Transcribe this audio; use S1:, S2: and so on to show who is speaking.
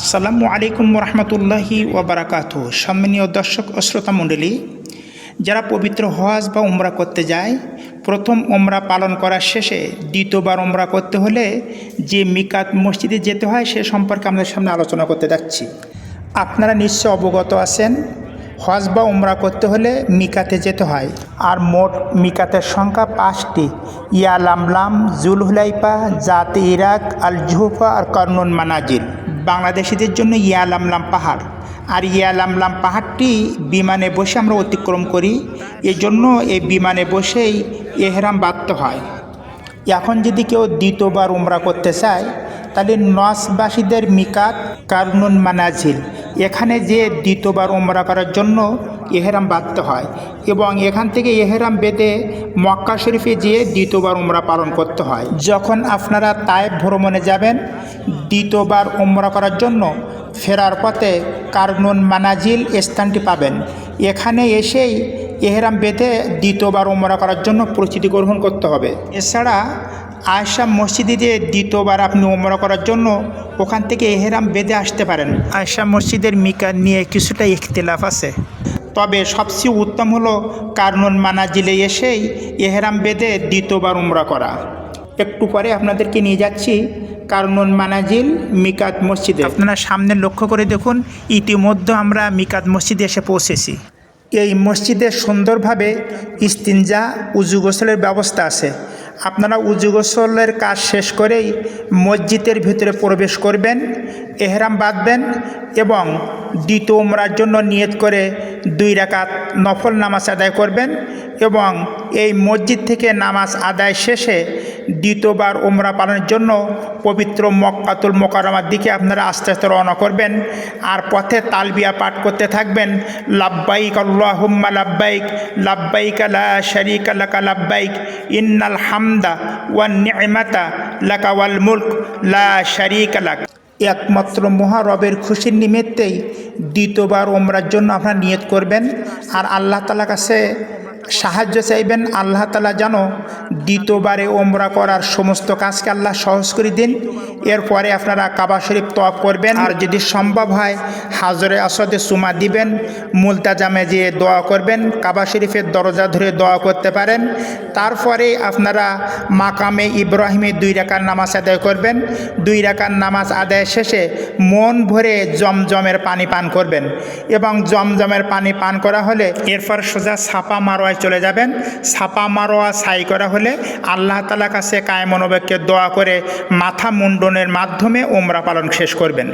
S1: আসসালামু আলাইকুম রহমতুল্লাহি ওবরাকাত সম্মানীয় দর্শক ও শ্রোতা মণ্ডলী, যারা পবিত্র হজ বা উমরা করতে যায়, প্রথম ওমরা পালন করার শেষে দ্বিতীয়বার ওমরা করতে হলে যে মিকাত মসজিদে যেতে হয় সে সম্পর্কে আমাদের সামনে আলোচনা করতে যাচ্ছি। আপনারা নিশ্চয় অবগত আছেন, হজ বা উমরা করতে হলে মিকাতে যেতে হয়। আর মোট মিকাতের সংখ্যা পাঁচটি। ইয়া লামলাম জুলহুলাইপা জাত ইরাক, আল জুহফা আর কর্নুন মানাজিল। বাংলাদেশিদের জন্য ইয়া লামলাম পাহাড়। আর ইয়া লামলাম পাহাড়টি বিমানে বসে আমরা অতিক্রম করি, এজন্য এই বিমানে বসেই এহরাম বাঁধতে হয়। এখন যদি কেউ দ্বিতীয়বার উমরা করতে চায়, তাহলে নসবাসীদের মিকাত কারনুন মানাজিল। এখানে যে দ্বিতীয়বার উমরা করার জন্য এহেরাম বাঁধতে হয় এবং এখান থেকে এহেরাম বেঁধে মক্কা শরীফে যেয়ে দ্বিতীয়বার উমরা পালন করতে হয়। যখন আপনারা তায়েব ভ্রমণে যাবেন দ্বিতীয়বার উমরা করার জন্য ফেরার পথে কারনুন মানাজিল স্থানটি পাবেন। এখানে এসেই এহরাম বেঁধে দ্বিতীয়বার উমরা করার জন্য প্রস্তুতি গ্রহণ করতে হবে। এছাড়া আয়সা মসজিদে যে দ্বিতীয়বার আপনি উমরা করার জন্য ওখান থেকে এহেরাম বেঁধে আসতে পারেন। আয়সা মসজিদের মিকার নিয়ে কিছুটা ইখতিলাফ আছে। তবে সবচেয়ে উত্তম হলো কারনুন মানাজিলে এসেই এহেরাম বেঁধে দ্বিতীয়বার উমরা করা। একটু পরে আপনাদেরকে নিয়ে যাচ্ছি কারনুন মানাজিল মিকাত মসজিদে। আপনারা সামনে লক্ষ্য করে দেখুন ইতিমধ্যে আমরা মিকাত মসজিদে এসে পৌঁছেছি। এই মসজিদে সুন্দরভাবে ইস্তিনজা উজু গোসলের ব্যবস্থা আছে। আপনারা উজু গোসলের কাজ শেষ করেই মসজিদের ভিতরে প্রবেশ করবেন এহরাম বাঁধবেন এবং দ্বিতীয় উমরার জন্য নিয়ত করে দুই রাকাত নফল নামাজ আদায় করবেন এবং এই মসজিদ থেকে নামাজ আদায় শেষে দ্বিতীয়বার উমরা পালনের জন্য পবিত্র মক্কাতুল মোকারমার দিকে আপনারা আস্তে আস্তে রওনা করবেন। আর পথে তালবিয়া পাঠ করতে থাকবেন। লাব্বাইক আল্লাহুম্মা লাব্বাইক লাব্বাইক লা শারিকা লাকা লাব্বাইক, ইন্নাল হামদা ওয়ান নি'মাতা লাকা ওয়াল মুলক, লা শারিকা লাক। একমাত্র মহারবের খুশির নিমিত্তেই দ্বিতীয়বার ওমরার জন্য আপনারা নিয়ত করবেন। আর আল্লাহ তালা কাছে সাহায্য চাইবেন, আল্লাহ তালা যেন দ্বিতীয়বারে ওমরা করার সমস্ত কাজকে আল্লাহ সহজ করে দিন। এরপরে আপনারা কাবা শরীফ তফ করবেন। আর যদি সম্ভব হয়, হাজরে আসাদে সুমা দিবেন মুলতাজামে যেয়ে দোয়া করবেন, কাবা শরীফের দরজা ধরে দোয়া করতে পারেন। তারপরে আপনারা মাকামে ইব্রাহিমে দুই রাকার নামাজ আদায় করবেন। দুই রাকার নামাজ আদায় শেষে মন ভরে জমজমের পানি পান করবেন। এবং জমজমের পানি পান করা হলে এরপর সোজা ছাপা মারোয়ায় চলে যাবেন। ছাপা মারোয়া সাই করা হলে আল্লাহ তালা কাছে কায়মনোবেগকে দোয়া করে মাথা মুন্ডনের মাধ্যমে ওমরা পালন শেষ করবেন।